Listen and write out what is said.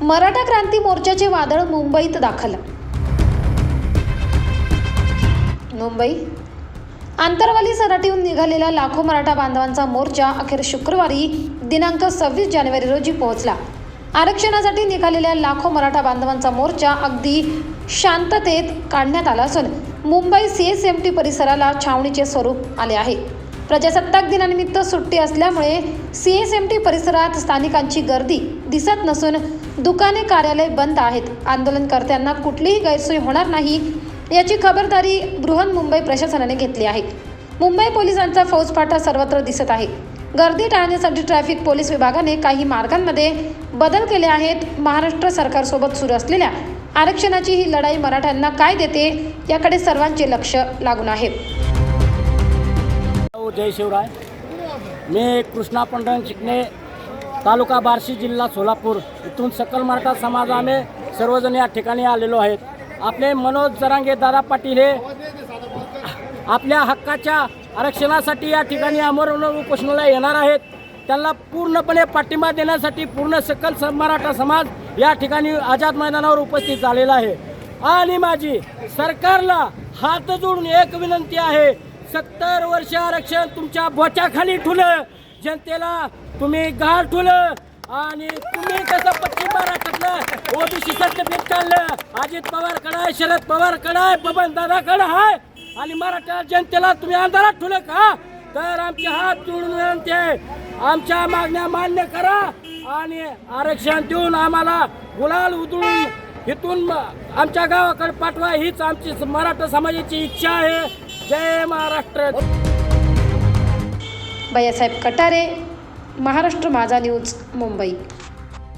मराठा क्रांती मोर्चाचे वादळ मुंबईत दाखल. मुंबई. आंतरवाली सराटीहून निघालेला लाखो मराठा बांधवांचा मोर्चा अखेर शुक्रवारी दिनांक सव्वीस जानेवारी रोजी पोहोचला. आरक्षणासाठी निघालेल्या लाखो मराठा बांधवांचा मोर्चा अगदी शांततेत काढण्यात आला असून Mumbai C S M T परिसराला छावणीचे स्वरूप आले आहे. प्रजासत्ताक दिनानिमित्त सुट्टी असल्यामुळे सी एस एम टी परिसरात स्थानिकांची गर्दी दिसत नसून दुकाने कार्यालय बंद आहेत. आंदोलनकर्त्यांना कुठलीही गैरसोय होणार नाही याची खबरदारी बृहन्मुंबई प्रशासनाने घेतली आहे. मुंबई पोलिसांचा फौजफाटा सर्वत्र दिसत आहे. गर्दी टाळण्यासाठी ट्रॅफिक पोलीस विभागाने काही मार्गांमध्ये बदल केले आहेत. महाराष्ट्र सरकारसोबत सुरू असलेल्या आरक्षणाची ही लढाई मराठ्यांना काय देते याकडे सर्वांचे लक्ष लागून आहे. हो, जय शिवराय. मी कृष्णा पंढन चिकणे तालुका बार्शी जिल्हा सोलापूर. इथून सकल मराठा समाज आम्ही सर्वजण या ठिकाणी आलेलो आहेत. आपले मनोज जरांगे दादा पाटील हे आपल्या हक्काच्या आरक्षणासाठी या ठिकाणी आमरण उपोषणाला येणार आहेत. त्यांना पूर्णपणे पाठिंबा देण्यासाठी पूर्ण सकल मराठा समाज या ठिकाणी आझाद मैदानावर उपस्थित झालेला आहे. आणि माझी सरकारला हात जोडून एक विनंती आहे सत्तर वर्ष आरक्षण तुमच्या बोचाखाली ठुलं जनतेला तुम्ही गाळ ठुलं आणि तुम्ही कसं पश्चिम महाराष्ट्रातलं ओबीसी सर्टिफिकेट काढलं अजित पवार कडाय शरद पवार कडाय बबन दादा आहे आणि मराठा जनतेला तुम्ही अंधारात ठुलं का? तर आमचे हात जोडून विनंती आहे. आमच्या मागण्या मान्य करा आणि आरक्षण देऊन आम्हाला गुलाल उधळून इथून आमच्या गावाकडे पाठवा हीच आमची मराठा समाजाची इच्छा आहे. जय महाराष्ट्र. भैयासाहेब कटारे महाराष्ट्र माझा न्यूज मुंबई.